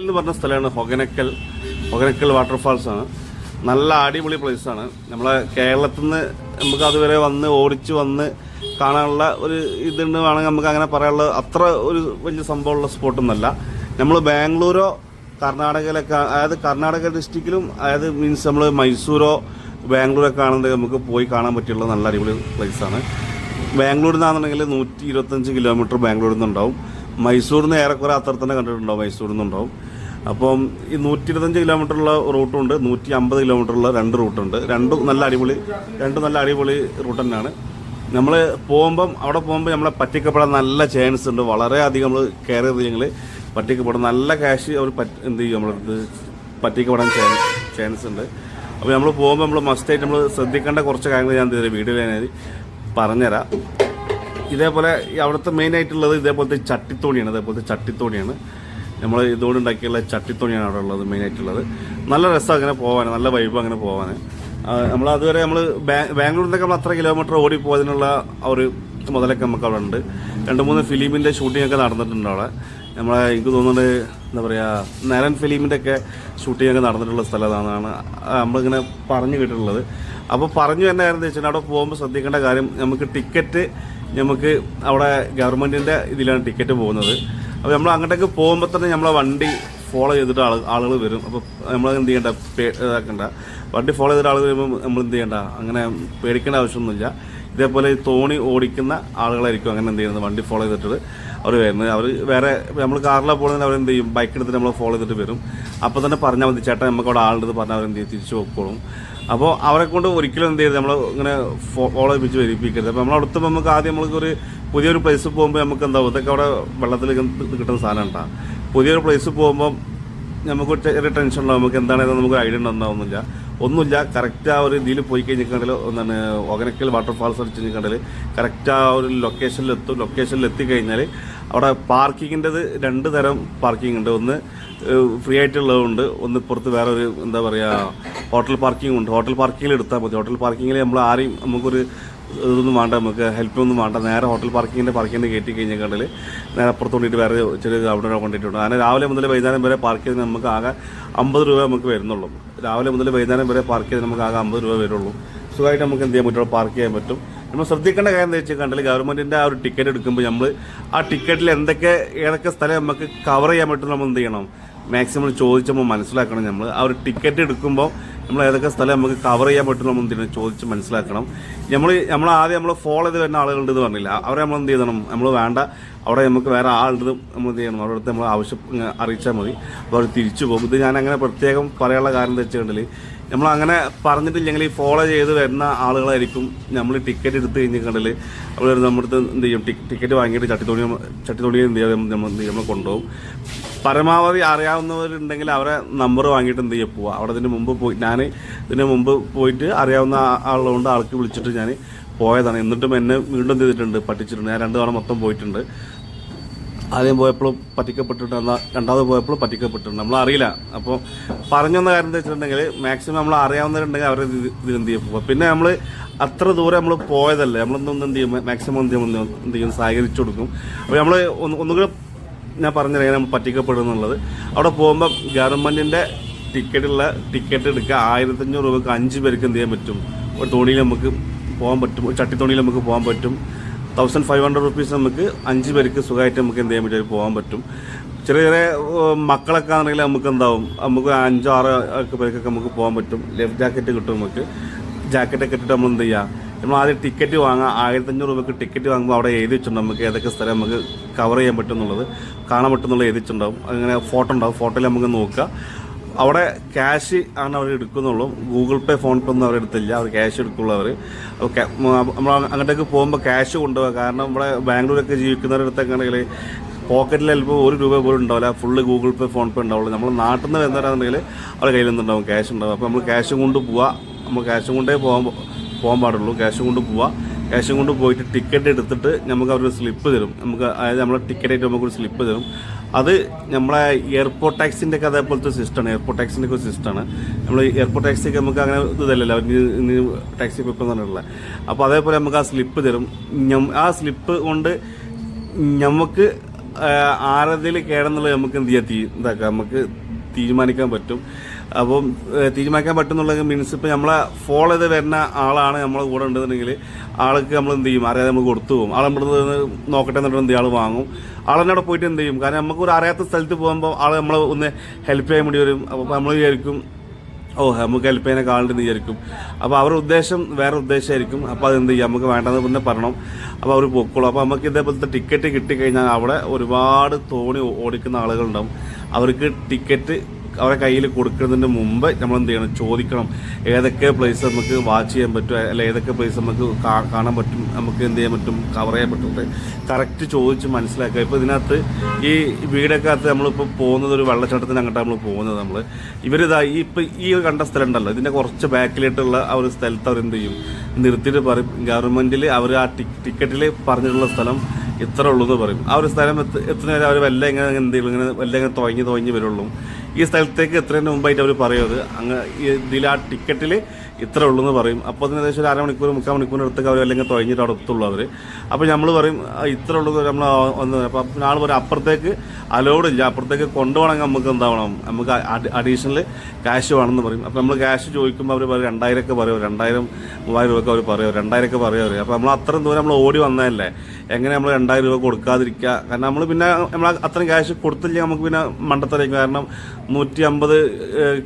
എന്ന് പറഞ്ഞ സ്ഥലമാണ് ഹൊഗനക്കൽ. ഹൊഗനക്കൽ വാട്ടർഫാൾസ് ആണ്. നല്ല അടിപൊളി place ആണ്. നമ്മളെ കേരളത്തിൽ നിന്ന് നമുക്ക് അതുവരെ വന്ന് ഓടിച്ച് വന്ന് കാണാനുള്ള ഒരു ഇതുണ്ട് വേണമെങ്കിൽ നമുക്ക് അങ്ങനെ പറയാനുള്ള അത്ര ഒരു വലിയ സംഭവമുള്ള സ്പോട്ടൊന്നുമല്ല നമ്മൾ ബാംഗ്ലൂരോ കർണാടകയിലൊക്കെ അതായത് കർണാടക ഡിസ്ട്രിക്റ്റിലും അതായത് മീൻസ് നമ്മൾ മൈസൂരോ ബാംഗ്ലൂരൊക്കെ ആണെങ്കിൽ നമുക്ക് പോയി കാണാൻ പറ്റിയുള്ള നല്ല അടിപൊളി place ആണ്. ബാംഗ്ലൂരിൽ നിന്നാണെന്നുണ്ടെങ്കിൽ നൂറ്റി ഇരുപത്തഞ്ച് കിലോമീറ്റർ ബാംഗ്ലൂരിൽ നിന്നുണ്ടാവും. മൈസൂരിൽ നിന്ന് ഏറെക്കുറെ അത്ര തന്നെ കണ്ടിട്ടുണ്ടാവും. മൈസൂരിൽ നിന്നുണ്ടാവും. അപ്പം ഈ നൂറ്റി ഇരുപത്തഞ്ച് കിലോമീറ്ററുള്ള റൂട്ടുണ്ട് നൂറ്റി അമ്പത് കിലോമീറ്ററുള്ള രണ്ട് റൂട്ടുണ്ട്. രണ്ടും നല്ല അടിപൊളി രണ്ടും നല്ല അടിപൊളി റൂട്ട് തന്നെയാണ്. നമ്മൾ പോകുമ്പം അവിടെ പോകുമ്പോൾ നമ്മളെ പറ്റിക്കപ്പെടാൻ നല്ല ചാൻസ് ഉണ്ട്. വളരെയധികം നമ്മൾ കെയർ ചെയ്തെങ്കിൽ പറ്റിക്കപ്പെടും നല്ല ക്യാഷ് അവർ എന്ത് ചെയ്യും നമ്മളത് പറ്റിക്കപ്പെടാൻ ചാൻസ് ഉണ്ട്. അപ്പോൾ നമ്മൾ പോകുമ്പോൾ നമ്മൾ മസ്റ്റായിട്ട് നമ്മൾ ശ്രദ്ധിക്കേണ്ട കുറച്ച് കാര്യങ്ങൾ ഞാൻ തരാം വീഡിയോയിൽ ഞാൻ പറഞ്ഞുതരാം. ഇതേപോലെ അവിടുത്തെ മെയിനായിട്ടുള്ളത് ഇതേപോലത്തെ ചട്ടിത്തോണിയാണ് ഇതേപോലത്തെ ചട്ടിത്തോണിയാണ്. നമ്മൾ ഇതുകൊണ്ട് ഉണ്ടാക്കിയുള്ള ചട്ടിത്തുണിയാണ് അവിടെ ഉള്ളത് മെയിൻ ആയിട്ടുള്ളത്. നല്ല രസം അങ്ങനെ പോകാൻ നല്ല വൈബ് അങ്ങനെ പോകാൻ നമ്മൾ അതുവരെ നമ്മൾ ബാംഗ്ലൂരിൽ നിന്നൊക്കെ നമ്മൾ അത്ര കിലോമീറ്റർ ഓടി പോയതിനുള്ള ഒരു മുതലൊക്കെ നമുക്ക് അവിടെ ഉണ്ട്. രണ്ട് മൂന്ന് ഫിലിമിന്റെ ഷൂട്ടിംഗ് ഒക്കെ നടന്നിട്ടുണ്ട് അവിടെ. നമ്മളെ എനിക്ക് തോന്നുന്നത് എന്താ പറയുക നരൻ ഫിലിമിന്റെ ഒക്കെ ഷൂട്ടിംഗ് ഒക്കെ നടന്നിട്ടുള്ള സ്ഥലമാണ് നമ്മളിങ്ങനെ പറഞ്ഞു കേട്ടിട്ടുള്ളത്. അപ്പോൾ പറഞ്ഞു തന്നെ ആയിരുന്നു വെച്ചാൽ അവിടെ പോകുമ്പോൾ ശ്രദ്ധിക്കേണ്ട കാര്യം നമുക്ക് ടിക്കറ്റ് നമുക്ക് അവിടെ ഗവൺമെന്റിന്റെ ഇതിലാണ് ടിക്കറ്റ് പോകുന്നത്. അപ്പോൾ നമ്മൾ അങ്ങോട്ടേക്ക് പോകുമ്പോൾ തന്നെ നമ്മളെ വണ്ടി ഫോളോ ചെയ്തിട്ട് ആൾ ആളുകൾ വരും. അപ്പോൾ നമ്മൾ എന്ത് ചെയ്യണ്ട? പേ- ഇതാക്കണ്ട. വണ്ടി ഫോളോ ചെയ്തിട്ട് ആളുകൾ വരുമ്പോൾ നമ്മൾ എന്ത് ചെയ്യണ്ട? അങ്ങനെ പേടിക്കേണ്ട ആവശ്യമൊന്നുമില്ല. ഇതേപോലെ തോണി ഓടിക്കുന്ന ആളുകളായിരിക്കും അങ്ങനെ എന്ത് ചെയ്യുന്നത്? വണ്ടി ഫോളോ ചെയ്തിട്ട് അവർ വരുന്നത്. അവർ വേറെ നമ്മൾ കാറിലാണ് പോകുന്നതിന് അവരെന്ത് ചെയ്യും? ബൈക്ക് എടുത്തിട്ട് നമ്മൾ ഫോളോ ചെയ്തിട്ട് വരും. അപ്പോൾ തന്നെ പറഞ്ഞാൽ മതി. ചേട്ടാ നമുക്ക് അവിടെ ആളുണ്ട് പറഞ്ഞാൽ അവരെന്ത് ചെയ്യും? തിരിച്ചു പോയിക്കോളും അപ്പോൾ അവരെ കൊണ്ട് ഒരിക്കലും എന്ത് ചെയ്ത് നമ്മൾ ഇങ്ങനെ ഫോളോ ചെയ്യിപ്പിച്ച് വരിപ്പിക്കരുത്. അപ്പോൾ നമ്മൾ നമ്മളടുത്ത് നമുക്ക് ആദ്യം നമുക്ക് ഒരു പുതിയൊരു പ്ലേസ് പോകുമ്പോൾ നമുക്ക് എന്താ ഇതൊക്കെ അവിടെ വെള്ളത്തിൽ കിട്ടുന്ന സാധനം ഉണ്ടാകും പുതിയൊരു പ്ലേസ് പോകുമ്പോൾ നമുക്ക് ചെറിയ ടെൻഷൻ ഉണ്ടാവും നമുക്ക് എന്താണെന്ന് നമുക്ക് ഐഡിയ ഉണ്ടാവുന്നില്ല ഒന്നുമില്ല. കറക്റ്റ് ആ ഒരു ഇതിൽ പോയി കഴിഞ്ഞിട്ടുണ്ടെങ്കിൽ എന്താണ് ഒകനക്കൽ വാട്ടർഫാൾസ് അടിച്ച് കഴിഞ്ഞിട്ടുണ്ടെങ്കിൽ കറക്റ്റ് ആ ഒരു ലൊക്കേഷനിലെത്തും ലൊക്കേഷനിൽ എത്തിക്കഴിഞ്ഞാൽ അവിടെ പാർക്കിങ്ങിന്റെത് രണ്ട് തരം പാർക്കിംഗ് ഉണ്ട്. ഒന്ന് ഫ്രീ ആയിട്ടുള്ളതുകൊണ്ട് ഒന്ന് പുറത്ത് വേറെ ഒരു എന്താ പറയുക ഹോട്ടൽ പാർക്കിംഗ് ഉണ്ട്. ഹോട്ടൽ പാർക്കിങ്ങിൽ എടുത്താൽ മതി. ഹോട്ടൽ പാർക്കിങ്ങിൽ നമ്മൾ ആരെയും നമുക്കൊരു ഇതൊന്നും വേണ്ട. നമുക്ക് ഹെൽപ്പ് ഒന്നും വേണ്ട. നേരെ ഹോട്ടൽ പാർക്കിങ്ങിന്റെ പാർക്കിങ്ങിന്റെ കയറ്റി കഴിഞ്ഞ കണ്ടിൽ നേരെ അപ്പുറത്ത് കൊണ്ടിട്ട് വേറെ ചെറിയ അവിടെ കൊണ്ടിട്ടുണ്ട്. അങ്ങനെ രാവിലെ മുതൽ വൈകുന്നേരം വരെ പാർക്ക് ചെയ്ത് നമുക്ക് ആകെ അമ്പത് രൂപ നമുക്ക് വരുന്നുള്ളൂ. രാവിലെ മുതൽ വൈകുന്നേരം വരെ പാർക്ക് ചെയ്ത് നമുക്ക് ആകെ അമ്പത് രൂപ വരുള്ളൂ. സുഖമായിട്ട് നമുക്ക് എന്ത് ചെയ്യാൻ പറ്റുള്ളൂ പാർക്ക് ചെയ്യാൻ പറ്റും. നമ്മൾ ശ്രദ്ധിക്കേണ്ട കാര്യം എന്താ വെച്ചാൽ കണ്ടില്ല? ഗവൺമെന്റിന്റെ ആ ഒരു ടിക്കറ്റ് എടുക്കുമ്പോൾ നമ്മൾ ആ ടിക്കറ്റിൽ എന്തൊക്കെ ഏതൊക്കെ സ്ഥലം നമുക്ക് കവർ ചെയ്യാൻ പറ്റും നമ്മൾ എന്ത് ചെയ്യണം? മാക്സിമം ചോദിച്ചപ്പോൾ മനസ്സിലാക്കണം നമ്മൾ ആ ഒരു ടിക്കറ്റ് എടുക്കുമ്പോൾ നമ്മൾ ഏതൊക്കെ സ്ഥലം നമുക്ക് കവർ ചെയ്യാൻ പറ്റും നമ്മൾ ചോദിച്ച് മനസ്സിലാക്കണം. നമ്മൾ നമ്മൾ ആദ്യം നമ്മൾ ഫോളോ ചെയ്ത് വരുന്ന ആളുകളുണ്ട് എന്ന് പറഞ്ഞില്ല? അവരെ നമ്മൾ എന്ത് ചെയ്യണം? നമ്മൾ വേണ്ട. അവിടെ നമുക്ക് വേറെ ആളുണ്ട് നമ്മൾ എന്ത് ചെയ്യണം? അവരുടെ അടുത്ത് നമ്മൾ ആവശ്യം അറിയിച്ചാൽ മതി. അപ്പോൾ അവർ തിരിച്ചു പോകും. ഇത് ഞാൻ അങ്ങനെ പ്രത്യേകം പറയാനുള്ള കാരണം എന്താ വെച്ചിട്ടുണ്ടെങ്കിൽ നമ്മൾ അങ്ങനെ പറഞ്ഞിട്ടില്ലെങ്കിൽ ഈ ഫോളോ ചെയ്ത് വരുന്ന ആളുകളായിരിക്കും നമ്മൾ ടിക്കറ്റ് എടുത്ത് കഴിഞ്ഞിട്ടുണ്ടെങ്കിൽ അവർ നമ്മുടെ അടുത്ത് എന്ത് ചെയ്യും? ടിക്കറ്റ് വാങ്ങിയിട്ട് ചട്ടിത്തോണി ചട്ടിത്തോണി എന്ത് ചെയ്യും? നമ്മൾ നമ്മൾ കൊണ്ടുപോകും. പരമാവധി അറിയാവുന്നവരുണ്ടെങ്കിൽ അവരെ നമ്പർ വാങ്ങിയിട്ട് എന്ത് ചെയ്യും പോവുക അവിടെ ഇതിന് മുമ്പ് പോയി ഞാൻ ഇതിന് മുമ്പ് പോയിട്ട് അറിയാവുന്ന ആളുകൊണ്ട് ആൾക്ക് വിളിച്ചിട്ട് ഞാൻ പോയതാണ്. എന്നിട്ടും എന്നെ വീണ്ടും ചെയ്തിട്ടുണ്ട്? പറ്റിച്ചിട്ടുണ്ട്. ഞാൻ രണ്ട് തവണ മൊത്തം പോയിട്ടുണ്ട്. ആദ്യം പോയപ്പോഴും പറ്റിക്കപ്പെട്ടിട്ടുണ്ട്. രണ്ടാമത് പോയപ്പോഴും പറ്റിക്കപ്പെട്ടിട്ടുണ്ട്. നമ്മൾ അറിയില്ല. അപ്പോൾ പറഞ്ഞു വന്ന കാര്യം എന്താ വെച്ചിട്ടുണ്ടെങ്കിൽ മാക്സിമം നമ്മൾ അറിയാവുന്നവരുണ്ടെങ്കിൽ അവരെ ഇത് ഇത് എന്ത് ചെയ്യും പോകും പിന്നെ നമ്മൾ അത്ര ദൂരം നമ്മൾ പോയതല്ലേ. നമ്മളൊന്നും എന്ത് ചെയ്യും? മാക്സിമം എന്ത് ചെയ്യും? എന്ത് ചെയ്യും? സഹകരിച്ചു കൊടുക്കും. അപ്പോൾ നമ്മൾ ഒന്നുകൂടെ ഞാൻ പറഞ്ഞില്ല നമ്മൾ പറ്റിക്കപ്പെടും എന്നുള്ളത്. അവിടെ പോകുമ്പോൾ ഗവൺമെന്റിന്റെ ടിക്കറ്റുള്ള ടിക്കറ്റ് എടുക്കുക ആയിരത്തഞ്ഞൂറ് രൂപക്ക് അഞ്ച് പേർക്ക് എന്ത് ചെയ്യാൻ പറ്റും? ഒരു തോണിയിൽ നമുക്ക് പോകാൻ പറ്റും ഒരു ചട്ടിത്തോണിയിൽ നമുക്ക് പോകാൻ പറ്റും. തൗസൻഡ് ഫൈവ് ഹൺഡ്രഡ് റുപ്പീസ് നമുക്ക് അഞ്ച് പേർക്ക് സുഖമായിട്ട് നമുക്ക് എന്ത് ചെയ്യാൻ പറ്റും? പോകാൻ പറ്റും. ചെറിയ ചെറിയ മക്കളൊക്കെ ആണെങ്കിൽ നമുക്ക് എന്താവും? നമുക്ക് അഞ്ചോ ആറോ ഒക്കെ പേർക്കൊക്കെ നമുക്ക് പോകാൻ പറ്റും. ലൈഫ് ജാക്കറ്റ് കിട്ടും നമുക്ക്. ജാക്കറ്റൊക്കെ ഇട്ടിട്ട് നമ്മൾ എന്ത് ചെയ്യുക നമ്മൾ ആദ്യം ടിക്കറ്റ് വാങ്ങാം ആയിരത്തഞ്ഞൂറ് രൂപക്ക് ടിക്കറ്റ് വാങ്ങുമ്പോൾ അവിടെ എഴുതി വെച്ചിട്ടുണ്ട് നമുക്ക് ഏതൊക്കെ സ്ഥലം നമുക്ക് കവർ ചെയ്യാൻ പറ്റുന്നുള്ളത് കാണാൻ പറ്റുന്നുള്ള എഴുതിച്ചുണ്ടാവും അങ്ങനെ ഫോട്ടോ ഉണ്ടാവും. ഫോട്ടോയിൽ നമുക്ക് നോക്കുക. അവിടെ ക്യാഷ് ആണ് അവർ എടുക്കുന്നുള്ളൂ. ഗൂഗിൾ പേ ഫോൺ പേ ഒന്നും അവരെടുത്തില്ല. അവർ ക്യാഷ് എടുക്കുള്ളൂ അവർ നമ്മൾ അങ്ങോട്ടേക്ക് പോകുമ്പോൾ ക്യാഷ് കൊണ്ടുപോകുക. കാരണം ഇവിടെ ബാംഗ്ലൂരൊക്കെ ജീവിക്കുന്നവരടുത്തൊക്കെ ആണെങ്കിൽ പോക്കറ്റിൽ ചിലപ്പോൾ ഒരു രൂപ പോലും ഉണ്ടാവില്ല. Full Google Pay PhonePe ഉണ്ടാവുള്ളൂ. നമ്മൾ നാട്ടിൽ നിന്ന് വരുന്നവരാണെന്നുണ്ടെങ്കിൽ അവരുടെ കയ്യിൽ നിന്നുണ്ടാവും. ക്യാഷ് ഉണ്ടാവും. അപ്പോൾ നമ്മൾ ക്യാഷ് കൊണ്ട് പോവുക നമ്മൾ ക്യാഷ് കൊണ്ടേ പോകാൻ പോകാൻ പാടുള്ളൂ. ക്യാഷ് കൊണ്ട് പോവുക ക്യാഷും കൊണ്ട് പോയിട്ട് ടിക്കറ്റ് എടുത്തിട്ട് നമുക്ക് അവരൊരു സ്ലിപ്പ് തരും. നമുക്ക് അതായത് നമ്മളെ ടിക്കറ്റ് ആയിട്ട് നമുക്കൊരു സ്ലിപ്പ് തരും. അത് നമ്മളെ എയർപോർട്ട് ടാക്സിന്റെ ഒക്കെ അതേപോലത്തെ സിസ്റ്റമാണ് എയർപോർട്ട് ടാക്സിന്റെ ഒക്കെ സിസ്റ്റമാണ് നമ്മൾ എയർപോർട്ട് ടാക്സിക്ക് നമുക്ക് അങ്ങനെ ഇതല്ലല്ലോ. ഇനി ടാക്സി ഇപ്പോൾ പറഞ്ഞിട്ടുള്ളത് അപ്പോൾ അതേപോലെ നമുക്ക് ആ സ്ലിപ്പ് തരും. ആ സ്ലിപ്പ് കൊണ്ട് നമുക്ക് ആരതിൽ കേടെന്നുള്ളത് നമുക്ക് എന്ത് ചെയ്യാം? ഇതാക്കാം. നമുക്ക് തീരുമാനിക്കാൻ പറ്റും. അപ്പം തീരുമാനിക്കാൻ പറ്റുന്നുള്ളത് മീൻസ് ഇപ്പം നമ്മളെ ഫോളോ ചെയ്ത് വരുന്ന ആളാണ് നമ്മളെ കൂടെ ഉണ്ടെന്നുണ്ടെങ്കിൽ ആൾക്ക് നമ്മൾ എന്ത് ചെയ്യും? അറിയാതെ നമ്മൾ കൊടുത്തു പോകും. ആൾ നമ്മുടെ നോക്കട്ടെ എന്നിട്ട് എന്ത് ആൾ വാങ്ങും. ആളെന്നെ അവിടെ പോയിട്ട് എന്ത് ചെയ്യും? കാരണം നമുക്ക് ഒരു അറിയാത്ത സ്ഥലത്ത് പോകുമ്പോൾ ആൾ നമ്മളെ ഒന്ന് ഹെൽപ്പ് ചെയ്യാൻ വേണ്ടി വരും. അപ്പോൾ നമ്മൾ വിചാരിക്കും ഓ നമുക്ക് ഹെൽപ്പ് ചെയ്യാനെ കാണണ്ടെന്ന് വിചാരിക്കും. അപ്പോൾ അവരുടെ ഉദ്ദേശം വേറെ ഉദ്ദേശമായിരിക്കും. അപ്പോൾ എന്ത് ചെയ്യും? നമുക്ക് വേണ്ടെന്ന് പിന്നെ പറയണം. അപ്പോൾ അവർ പൊക്കോളും. അപ്പോൾ നമുക്ക് ഇതേപോലത്തെ ടിക്കറ്റ് കിട്ടിക്കഴിഞ്ഞാൽ അവിടെ ഒരുപാട് തോണി ഓടിക്കുന്ന ആളുകളുണ്ടാവും. അവർക്ക് ടിക്കറ്റ് അവരുടെ കയ്യിൽ കൊടുക്കുന്നതിന് മുമ്പ് നമ്മൾ എന്ത് ചെയ്യണം ചോദിക്കണം. ഏതൊക്കെ പ്ലേസ് നമുക്ക് വാച്ച് ചെയ്യാൻ പറ്റും? അല്ല ഏതൊക്കെ പ്ലേസ് നമുക്ക് കാണാൻ പറ്റും? നമുക്ക് എന്ത് ചെയ്യാൻ പറ്റും? കവർ ചെയ്യാൻ പറ്റും? കറക്റ്റ് ചോദിച്ച് മനസ്സിലാക്കുക. ഇപ്പോൾ ഇതിനകത്ത് ഈ വീടൊക്കെ അകത്ത് നമ്മളിപ്പോൾ പോകുന്നത് ഒരു വെള്ളച്ചാട്ടത്തിന് അങ്ങോട്ട് നമ്മൾ പോകുന്നത് നമ്മൾ ഇവരിതാ ഈ ഇപ്പം ഈ കണ്ട സ്ഥലം ഉണ്ടല്ലോ ഇതിന്റെ കുറച്ച് ബാക്കിലായിട്ടുള്ള ആ ഒരു സ്ഥലത്ത് അവർ എന്ത് ചെയ്യും? നിർത്തിയിട്ട് പറയും. ഗവൺമെന്റിൽ അവർ ആ ടിക്കറ്റിൽ പറഞ്ഞിട്ടുള്ള സ്ഥലം ഇത്ര ഉള്ളൂ എന്ന് പറയും. ആ ഒരു സ്ഥലം എത്ത് എത്തുന്നവരെ അവർ വല്ല ഇങ്ങനെ എന്ത് ചെയ്യുള്ളൂ ഇങ്ങനെ വല്ല ഇങ്ങനെ തുഴഞ്ഞ് തുഴഞ്ഞ് വരുള്ളൂ. ഈ സ്ഥലത്തേക്ക് എത്രേന്റെ മുമ്പായിട്ട് അവർ പറയുന്നത് അങ്ങ് ഇതിൽ ആ ടിക്കറ്റിൽ ഇത്ര ഉള്ളൂ എന്ന് പറയും. അപ്പോൾ അതിന് ഏകദേശം ഒരു അരമണിക്കൂർ മുക്കാൽ മണിക്കൂറിന് അടുത്തൊക്കെ അവർ അല്ലെങ്കിൽ തുഴഞ്ഞിട്ട് അവിടെ എത്തുള്ളൂ അവർ അപ്പോൾ നമ്മൾ പറയും ഇത്ര ഉള്ളൂ നമ്മൾ ഒന്ന് അപ്പോൾ ആൾ പറയും അപ്പുറത്തേക്ക് അലോഡ് ഇല്ല. അപ്പുറത്തേക്ക് കൊണ്ടുപോകണമെങ്കിൽ നമുക്ക് എന്താവണം? നമുക്ക് അഡീഷണൽ ക്യാഷ് വേണമെന്ന് പറയും. അപ്പോൾ നമ്മൾ ക്യാഷ് ചോദിക്കുമ്പോൾ അവർ പറയും രണ്ടായിരം ഒക്കെ പറയും. രണ്ടായിരം മൂവായിരം രൂപയൊക്കെ അവർ പറയും. രണ്ടായിരം ഒക്കെ പറയാം അവർ അപ്പോൾ നമ്മൾ അത്രയും ദൂരം നമ്മൾ ഓടി വന്നതല്ലേ? എങ്ങനെ നമ്മൾ രണ്ടായിരം രൂപ കൊടുക്കാതിരിക്കുക കാരണം നമ്മൾ പിന്നെ നമ്മൾ അത്രയും ക്യാഷ് കൊടുത്തില്ലെങ്കിൽ നമുക്ക് പിന്നെ മണ്ടത്തരയ്ക്കും കാരണം നൂറ്റി അമ്പത്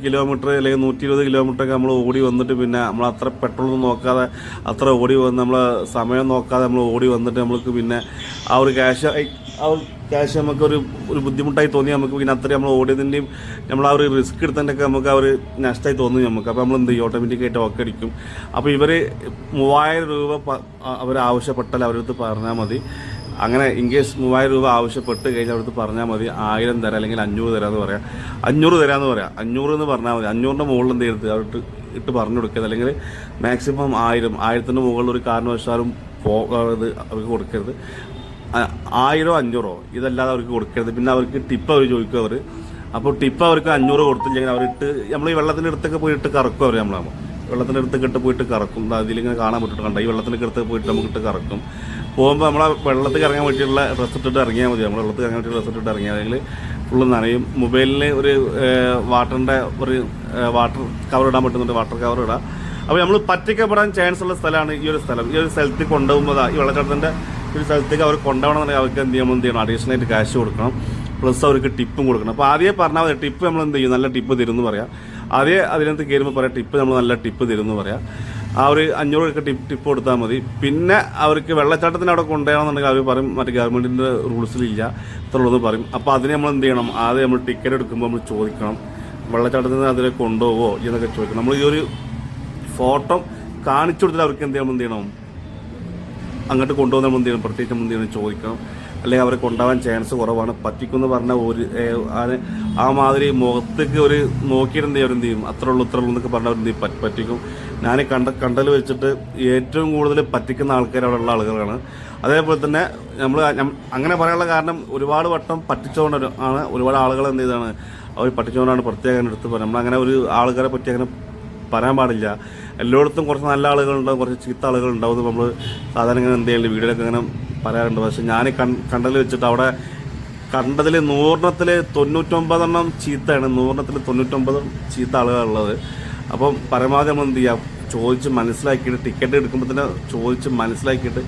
കിലോമീറ്റർ അല്ലെങ്കിൽ നൂറ്റി ഇരുപത് കിലോമീറ്റർ ഒക്കെ നമ്മൾ ഓടി വന്നിട്ട് പിന്നെ നമ്മൾ അത്ര പെട്രോൾ ഒന്നും നോക്കാതെ അത്ര ഓടി വന്ന് നമ്മൾ സമയം നോക്കാതെ നമ്മൾ ഓടി വന്നിട്ട് നമ്മൾക്ക് പിന്നെ ആ ഒരു ക്യാഷ് ആ ക്യാഷ് നമുക്കൊരു ഒരു ബുദ്ധിമുട്ടായി തോന്നി. നമുക്ക് പിന്നെ അത്രയും നമ്മൾ ഓടിയതിന്റെയും നമ്മൾ ആ ഒരു റിസ്ക് എടുത്തതിന്റെയൊക്കെ നമുക്ക് ആ ഒരു നഷ്ടമായി തോന്നി നമുക്ക്. അപ്പോൾ നമ്മൾ എന്ത് ചെയ്യും ഓട്ടോമാറ്റിക്കായിട്ട് ഒക്കെ അടിക്കും. അപ്പോൾ ഇവർ മൂവായിരം രൂപ അവർ ആവശ്യപ്പെട്ടാൽ അവരടുത്ത് പറഞ്ഞാൽ മതി. അങ്ങനെ ഇൻ കേസ് മൂവായിരം രൂപ ആവശ്യപ്പെട്ട് കഴിഞ്ഞാൽ അവിടുത്തെ പറഞ്ഞാൽ മതി. ആയിരം തരാം അല്ലെങ്കിൽ അഞ്ഞൂറ് തരാമെന്ന് പറയാം. അഞ്ഞൂറ് തരാമെന്ന് പറയാം. അഞ്ഞൂറ് എന്ന് പറഞ്ഞാൽ മതി. അഞ്ഞൂറിന്റെ മുകളിൽ എന്ത് ചെയ്യരുത്? അവർക്ക് ഇട്ട് പറഞ്ഞു കൊടുക്കരുത്. അല്ലെങ്കിൽ മാക്സിമം ആയിരം ആയിരത്തിന്റെ മുകളിൽ ഒരു കാരണവശാലും പോകരുത് അവർക്ക് കൊടുക്കരുത്. ആയിരോ അഞ്ഞൂറോ ഇതല്ലാതെ അവർക്ക് കൊടുക്കരുത്. പിന്നെ അവർക്ക് ടിപ്പ് അവർ ചോദിക്കും അവർ അപ്പോൾ ടിപ്പ് അവർക്ക് അഞ്ഞൂറ് കൊടുത്തില്ലെങ്കിൽ അവരിട്ട് നമ്മൾ ഈ വെള്ളത്തിന്റെ അടുത്തൊക്കെ പോയിട്ട് കറക്കും അവർ നമ്മളാകുമ്പോൾ വെള്ളത്തിന്റെ അടുത്തൊക്കെ ഇട്ട് പോയിട്ട് കറക്കും. അതിലിങ്ങനെ കാണാൻ പറ്റിട്ട് കണ്ട? ഈ വെള്ളത്തിന്റെ അടുത്ത് പോയിട്ട് നമുക്ക് ഇട്ട് കറക്കും. പോകുമ്പോൾ നമ്മളെ വെള്ളത്തിൽ ഇറങ്ങാൻ വേണ്ടിയുള്ള ഡ്രസ്സ് ഇട്ടിട്ട് ഇറങ്ങിയാൽ മതി. നമ്മൾ വെള്ളത്തിൽ ഇറങ്ങാൻ വേണ്ടി ഡ്രസ്സ് ഇട്ടിട്ട് ഇറങ്ങിയാൽ അല്ലെങ്കിൽ ഫുള്ള് നനയും. മൊബൈലിൽ ഒരു വാട്ടറിന്റെ ഒരു വാട്ടർ കവർ ഇടാൻ പറ്റുന്നുണ്ട്. വാട്ടർ കവർ ഇടാം. അപ്പോൾ നമ്മൾ പറ്റിക്കപ്പെടാൻ ചാൻസ് ഉള്ള സ്ഥലമാണ് ഈ ഒരു സ്ഥലം. ഈ ഒരു സ്ഥലത്ത് കൊണ്ടുപോകുമ്പോൾ ഈ വെള്ളച്ചാട്ടത്തിന്റെ ഒരു സ്ഥലത്തേക്ക് അവർ കൊണ്ടുപോകണമെന്നുണ്ടെങ്കിൽ അവർക്ക് എന്ത് ചെയ്യണം എന്ത് ചെയ്യണം? അഡീഷണൽ ആയിട്ട് ക്യാഷ് കൊടുക്കണം. പ്ലസ് അവർക്ക് ടിപ്പും കൊടുക്കണം. അപ്പോൾ ആദ്യം പറഞ്ഞാൽ മതി ടിപ്പ് നമ്മൾ എന്ത് ചെയ്യും? നല്ല ടിപ്പ് തരുമെന്ന് പറയാം. ആദ്യം അതിനകത്ത് കയറുമ്പോൾ പറയാം ടിപ്പ് നമ്മൾ നല്ല ടിപ്പ് തരുമെന്ന് പറയാം. ആ ഒരു അഞ്ഞൂറ് രൂപ ടിപ്പ് ടിപ്പ് കൊടുത്താൽ മതി. പിന്നെ അവർക്ക് വെള്ളച്ചാട്ടത്തിന് അവിടെ കൊണ്ടുപോകണമെന്നുണ്ടെങ്കിൽ അവർ പറയും മറ്റേ ഗവൺമെന്റിന്റെ റൂൾസിലില്ല ഇത്രയുള്ളത് പറയും. അപ്പോൾ അതിന് നമ്മൾ എന്ത് ചെയ്യണം? ആദ്യം നമ്മൾ ടിക്കറ്റ് എടുക്കുമ്പോൾ നമ്മൾ ചോദിക്കണം വെള്ളച്ചാട്ടത്തിന് അതിനെ കൊണ്ടുപോകുമോ എന്നൊക്കെ ചോദിക്കണം. നമ്മൾ ഈ ഒരു ഫോട്ടോ കാണിച്ചു കൊടുത്തിട്ട് അവർക്ക് എന്ത് ചെയ്യണം? എന്ത് ചെയ്യണം? അങ്ങോട്ട് നമ്മൾ എന്ത് ചെയ്യണം പ്രത്യേകിച്ച് എന്ത് ചോദിക്കണം അല്ലെങ്കിൽ അവരെ കൊണ്ടുപോകാൻ ചാൻസ് കുറവാണ്. പറ്റിക്കുമെന്ന് പറഞ്ഞാൽ ഒരു ആ മാതിരി മുഖത്തേക്ക് ഒരു നോക്കിയിട്ട് എന്ത് ചെയ്യും? ചെയ്യും അത്ര ഉള്ളൂ ഇത്ര ഉള്ളൂ എന്നൊക്കെ പറഞ്ഞാൽ അവരെന്ത് ചെയ്യും? പറ്റിക്കും. ഞാൻ കണ്ട കണ്ടൽ വെച്ചിട്ട് ഏറ്റവും കൂടുതൽ പറ്റിക്കുന്ന ആൾക്കാർ അവിടെ ഉള്ള ആളുകളാണ്. അതേപോലെ തന്നെ നമ്മൾ അങ്ങനെ പറയാനുള്ള കാരണം ഒരുപാട് വട്ടം പറ്റിച്ചുകൊണ്ട് ആണ് ഒരുപാട് ആളുകൾ എന്ത് ചെയ്താണ്? അവർ പറ്റിച്ചുകൊണ്ടാണ് പ്രത്യേകം എടുത്ത് പറയുന്നത് നമ്മളങ്ങനെ ഒരു ആൾക്കാരെ പറ്റി അങ്ങനെ പറയാൻ പാടില്ല. എല്ലായിടത്തും കുറച്ച് നല്ല ആളുകളുണ്ടാവും കുറച്ച് ചീത്ത ആളുകളുണ്ടാവും നമ്മൾ സാധാരണ ഇങ്ങനെ എന്ത് ചെയ്യൽ? വീഡിയോയിലൊക്കെ ഇങ്ങനെ പറയാറുണ്ട്. പക്ഷെ ഞാൻ കണ്ടതിൽ വെച്ചിട്ട് അവിടെ കണ്ടതിൽ നൂറിനത്തിൽ തൊണ്ണൂറ്റൊമ്പതെണ്ണം ചീത്തയാണ്. നൂറിനത്തിൽ തൊണ്ണൂറ്റൊമ്പത് ചീത്ത ആളുകളുള്ളത് അപ്പം പരമാവധി നമ്മൾ എന്ത് ചെയ്യാം? ചോദിച്ച് മനസ്സിലാക്കിയിട്ട് ടിക്കറ്റ് എടുക്കുമ്പോൾ തന്നെ ചോദിച്ച് മനസ്സിലാക്കിയിട്ട്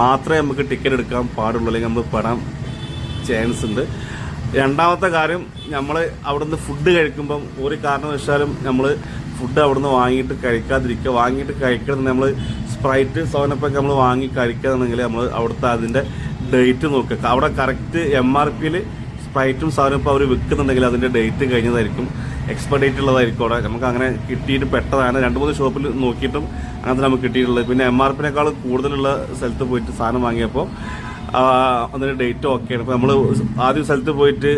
മാത്രമേ നമുക്ക് ടിക്കറ്റ് എടുക്കാൻ പാടുള്ളൂ അല്ലെങ്കിൽ നമ്മൾ പെടാൻ ചാൻസ് ഉണ്ട്. രണ്ടാമത്തെ കാര്യം നമ്മൾ അവിടുന്ന് ഫുഡ് കഴിക്കുമ്പം ഒരു കാരണവശാലും നമ്മൾ ഫുഡ് അവിടുന്ന് വാങ്ങിയിട്ട് കഴിക്കാതിരിക്കുക. വാങ്ങിയിട്ട് കഴിക്കണം നമ്മൾ സ്പ്രൈറ്റ് സോനപ്പൊക്കെ നമ്മൾ വാങ്ങി കഴിക്കുകയാണെങ്കിൽ നമ്മൾ അവിടുത്തെ അതിന്റെ ഡേറ്റ് നോക്കുക. അവിടെ കറക്റ്റ് എം ആർ പിയിൽ സ്പ്രൈറ്റും സാധനവും അവർ വിൽക്കുന്നുണ്ടെങ്കിൽ അതിന്റെ ഡേറ്റ് കഴിഞ്ഞതായിരിക്കും. എക്സ്പയർ ഡേറ്റ് ഉള്ളതായിരിക്കും അവിടെ. നമുക്ക് അങ്ങനെ കിട്ടിയിട്ട് പെട്ടതാണ്. രണ്ട് മൂന്ന് ഷോപ്പിൽ നോക്കിയിട്ടും അങ്ങനത്തെ നമുക്ക് കിട്ടിയിട്ടുള്ളത്. പിന്നെ എം ആർ പിനേക്കാൾ കൂടുതലുള്ള സ്ഥലത്ത് പോയിട്ട് സാധനം വാങ്ങിയപ്പോൾ ആ, ഡേറ്റും ഒക്കെയാണ്. ഇപ്പോൾ നമ്മൾ ആദ്യം സ്ഥലത്ത് പോയിട്ട്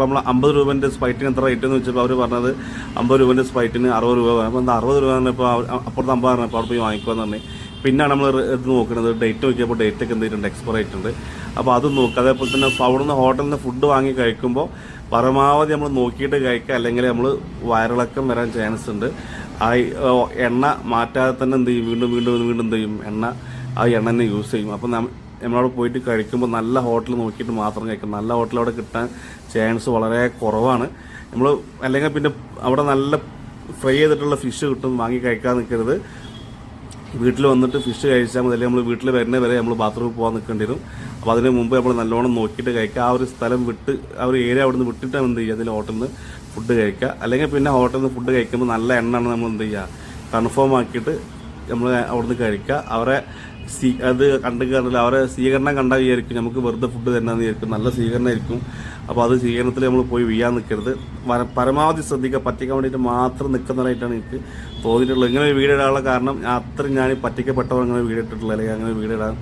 നമ്മൾ അമ്പത് രൂപേന്റെ സ്പൈറ്റിന് എത്ര റേറ്റ് എന്ന് വെച്ചപ്പോൾ അവർ പറഞ്ഞത് അമ്പത് രൂപേന്റെ സ്പൈറ്റിന് അറുപത് രൂപ അപ്പോൾ എന്താ അറുപത് രൂപ പറഞ്ഞപ്പോൾ അപ്പുറത്ത് അമ്പത് പറഞ്ഞപ്പോൾ അവിടെ പോയി വാങ്ങിക്കുമെന്ന് പറഞ്ഞു. പിന്നാണ് നമ്മൾ ഇത് നോക്കുന്നത് ഡേറ്റ് നോക്കിയപ്പോൾ ഡേറ്റ് ഒക്കെ എന്തെങ്കിലും എക്സ്പയർ ആയിട്ടുണ്ട്. അപ്പോൾ അത് നോക്കുക അതേപോലെ തന്നെ അവിടുന്ന് ഹോട്ടലിൽ നിന്ന് ഫുഡ് വാങ്ങി കഴിക്കുമ്പോൾ പരമാവധി നമ്മൾ നോക്കിയിട്ട് കഴിക്കുക അല്ലെങ്കിൽ നമ്മൾ വയറിളക്കം വരാൻ ചാൻസ് ഉണ്ട്. ആ എണ്ണ മാറ്റാതെ തന്നെ എന്ത് ചെയ്യും? വീണ്ടും വീണ്ടും വീണ്ടും എന്ത് ചെയ്യും? എണ്ണ ആ എണ്ണ തന്നെ യൂസ് ചെയ്യും. അപ്പം നമ്മളവിടെ പോയിട്ട് കഴിക്കുമ്പോൾ നല്ല ഹോട്ടൽ നോക്കിയിട്ട് മാത്രം കഴിക്കണം. നല്ല ഹോട്ടൽ അവിടെ കിട്ടാൻ ചാൻസ് വളരെ കുറവാണ്. നമ്മൾ അല്ലെങ്കിൽ പിന്നെ അവിടെ നല്ല ഫ്രൈ ചെയ്തിട്ടുള്ള ഫിഷ് കിട്ടും വാങ്ങി കഴിക്കാൻ നിൽക്കരുത് വീട്ടിൽ വന്നിട്ട് ഫിഷ് കഴിച്ചാൽ മതി. നമ്മൾ വീട്ടിൽ വരുന്ന വരെ നമ്മൾ ബാത്റൂമിൽ പോകാൻ നിൽക്കേണ്ടി വരും. അപ്പോൾ അതിന് മുമ്പ് നമ്മൾ നല്ലോണം നോക്കിയിട്ട് കഴിക്കുക. ആ ഒരു സ്ഥലം വിട്ട് ആ ഒരു ഏരിയ അവിടെ നിന്ന് വിട്ടിട്ട് എന്ത് ചെയ്യുക? അതിൽ ഹോട്ടലിൽ നിന്ന് ഫുഡ് കഴിക്കുക. അല്ലെങ്കിൽ പിന്നെ ഹോട്ടലിൽ നിന്ന് ഫുഡ് കഴിക്കുമ്പോൾ നല്ല എണ്ണയാണ് നമ്മൾ എന്ത് ചെയ്യുക? കൺഫേം ആക്കിയിട്ട് നമ്മൾ അവിടെ നിന്ന് കഴിക്കുക. അവരെ സ്വീ അത് കണ്ടു കയറില്ല അവരെ സ്വീകരണം കണ്ടാൽ വിചാരിക്കും. നമുക്ക് വെറുതെ ഫുഡ് തന്നെ വിചാരിക്കും. നല്ല സ്വീകരണമായിരിക്കും. അപ്പോൾ അത് സ്വീകരണത്തിൽ നമ്മൾ പോയി വീഴാൻ നിൽക്കരുത് പരമാവധി ശ്രദ്ധിക്കുക. പറ്റിക്കാൻ വേണ്ടിയിട്ട് മാത്രം നിൽക്കുന്നതായിട്ടാണ് എനിക്ക് തോന്നിയിട്ടുള്ളത്. ഇങ്ങനെ ഒരു വീഡിയോ കാരണം അത്രയും ഞാൻ പറ്റിക്കപ്പെട്ടവർ അങ്ങനെ വീഡിയോ ഇട്ടിട്ടില്ല അല്ലെങ്കിൽ അങ്ങനെ വീഡിയോ ഇടാൻ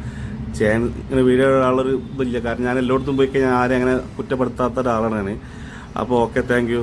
ചെയ്യാൻ ഇങ്ങനെ വീഡിയോ ഇടാനുള്ളൊരു ഇതില്ല. കാരണം ഞാൻ എല്ലായിടത്തും പോയി കഴിഞ്ഞാൽ ആരെയും അങ്ങനെ കുറ്റപ്പെടുത്താത്ത ഒരാളാണ് ഞാൻ അപ്പോൾ ഓക്കെ താങ്ക്